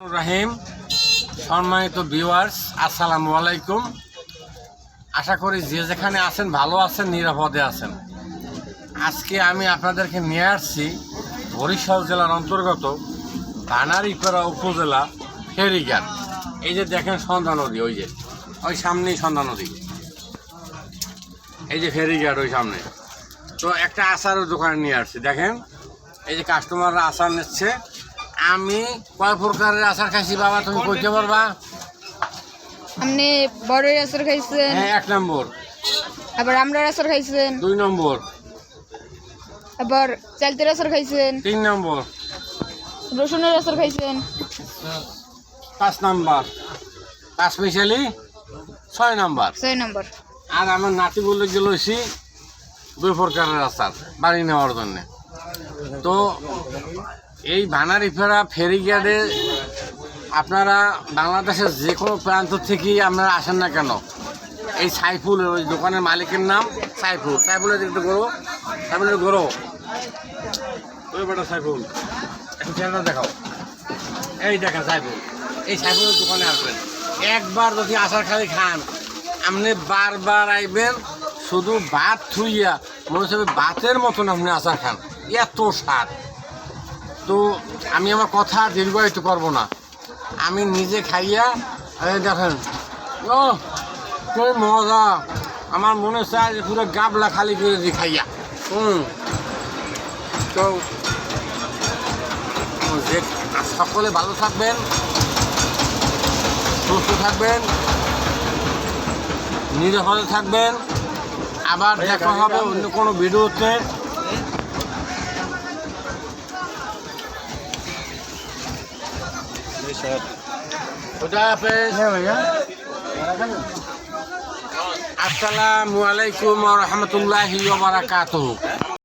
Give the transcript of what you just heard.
রাহিম। সম্মানিত ভিউয়ার্স আসসালামু আলাইকুম। আশা করি যে যেখানে আছেন, ভালো আছেন, নিরাপদে আছেন। আজকে আমি আপনাদেরকে নিয়ে আসছি বরিশাল জেলার অন্তর্গত বানারীপাড়া উপজেলা ফেরিঘাট। এই যে দেখেন সন্ধ্যা নদী, ওই যে, ওই সামনেই সন্ধ্যা নদী। এই যে ফেরিঘাট ওই সামনে। তো একটা আচারের দোকানে নিয়ে আসছি, দেখেন। এই যে কাস্টমাররা আচার নিচ্ছে আমি কয় প্রকারের আচার খাইছি বাবা তুমি কইতে পারবা? আপনি বড়ের আচার খাইছেন? হ্যাঁ এক নম্বর। আবার আমরার আচার খাইছেন? দুই নম্বর। আবার চালতের আচার খাইছেন? তিন নম্বর। রসুনের আচার খাইছেন? পাঁচ নম্বর। পাঁচ মিশালি ছয় নম্বর। ছয় নম্বর। আর আমার নাতি বলে গেলছি দুই প্রকারের আচার বাড়ি নেওয়ার জন্যে। তো এই ভানারি ফেরা ফেরিঘাটে আপনারা বাংলাদেশের যে কোনো প্রান্ত থেকেই আপনারা আসেন না কেন? এই সাইফুল, ওই দোকানের মালিকের নাম সাইফুল। সাইফুলের একটু গরো সাইফুলের গরো ওই বেটা সাইফুল, একটু দেখাও। এই দেখেন সাইফুল, এই সাইফুলের দোকানে আসবেন। একবার যদি আচার খালি খান, আপনি বারবার আইবেন, শুধু ভাত থুইয়া, মনে হচ্ছে ভাতের মতন আপনি আচার খান। এত স্বাদ। তো আমি আমার কথা দীর্ঘায়িত করব না। আমি নিজে খাইয়া দেখেন ও কি মজা। আমার মনে চায় যে পুরো গাবলা খালি করে দিই খাইয়া। হুম। তো যে সকলে ভালো থাকবেন সুস্থ থাকবেন নিরাপদে থাকবেন। আবার দেখা হবে অন্য কোনো ভিডিওতে। খুদা হাফেজ। আসসালামু আলাইকুম রহমতুল্লাহি বারাকাতুহু।